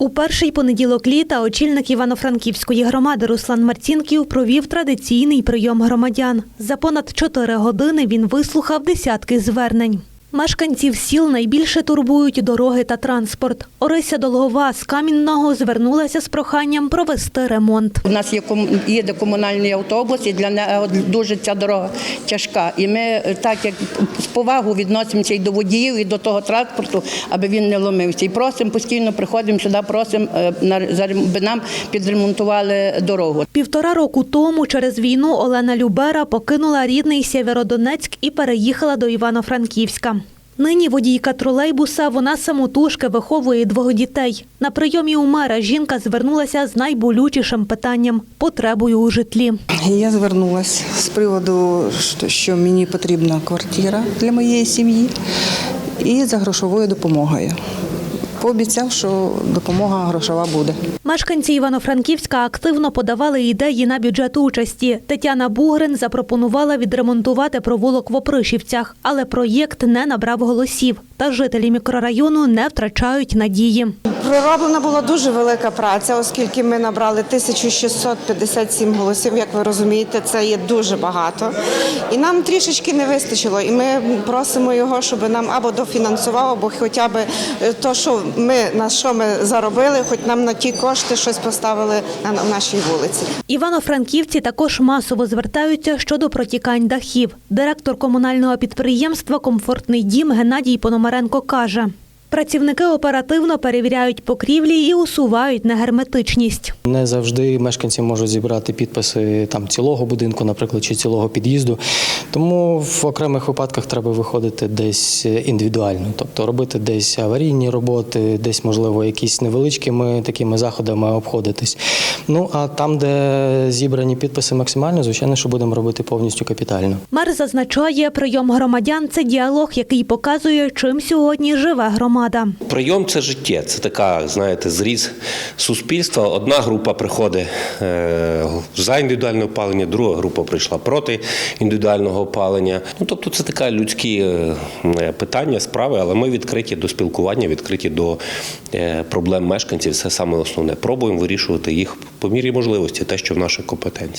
У перший понеділок літа очільник Івано-Франківської громади Руслан Марцінків провів традиційний прийом громадян. За понад чотири години він вислухав десятки звернень. Мешканців сіл найбільше турбують дороги та транспорт. Орися Долгова з Камінного звернулася з проханням провести ремонт. У нас є їде комунальний автобус, і для нього дуже ця дорога тяжка. І ми е, так як з повагою відносимося і до водіїв, і до того транспорту, аби він не ломився. І просимо постійно приходимо сюди, просимо, е, на- за рем- би нам підремонтували дорогу. Півтора року тому через війну Олена Любера покинула рідний Сєвєродонецьк і переїхала до Івано-Франківська. Нині водійка тролейбуса, вона самотужки виховує двох дітей. На прийомі у мера жінка звернулася з найболючішим питанням – потребою у житлі. Я звернулася з приводу, що- мені потрібна квартира для моєї сім'ї і за грошовою допомогою. Пообіцяв, що допомога грошова буде. Мешканці Івано-Франківська активно подавали ідеї на бюджет участі. Тетяна Бугрин запропонувала відремонтувати провулок в Опришівцях, але проєкт не набрав голосів. Та жителі мікрорайону не втрачають надії. Пророблена була дуже велика праця, оскільки ми набрали 1657 голосів. Як ви розумієте, це є дуже багато. І нам трішечки не вистачило. І ми просимо його, щоб нам або дофінансував, або хоча б е, то, що ми на що ми заробили, хоч нам на ті кошти щось поставили на на нашій вулиці. Івано-Франківці також масово звертаються щодо протікань дахів. Директор комунального підприємства Комфортний дім Геннадій Пономаренко каже. Працівники оперативно перевіряють покрівлі і усувають негерметичність. Не завжди мешканці можуть зібрати підписи там цілого будинку, наприклад, чи цілого під'їзду. Тому в окремих випадках треба виходити десь індивідуально, тобто робити десь аварійні роботи, десь можливо якісь невеличкими такими заходами обходитись. Ну а там, де зібрані підписи максимально, звичайно, що будемо робити повністю капітально. Мер зазначає, прийом громадян це діалог, який показує, чим сьогодні живе громада. Прийом це життя, це така, знаєте, зріз суспільства. Одна група приходить е, за індивідуальне опалення, друга група прийшла проти індивідуального опалення. Ну тобто це така людські е, питання, справи, але ми відкриті до спілкування, відкриті до е, проблем мешканців. Це саме основне. Пробуємо вирішувати їх по мірі можливості, те, що в нашій компетенції.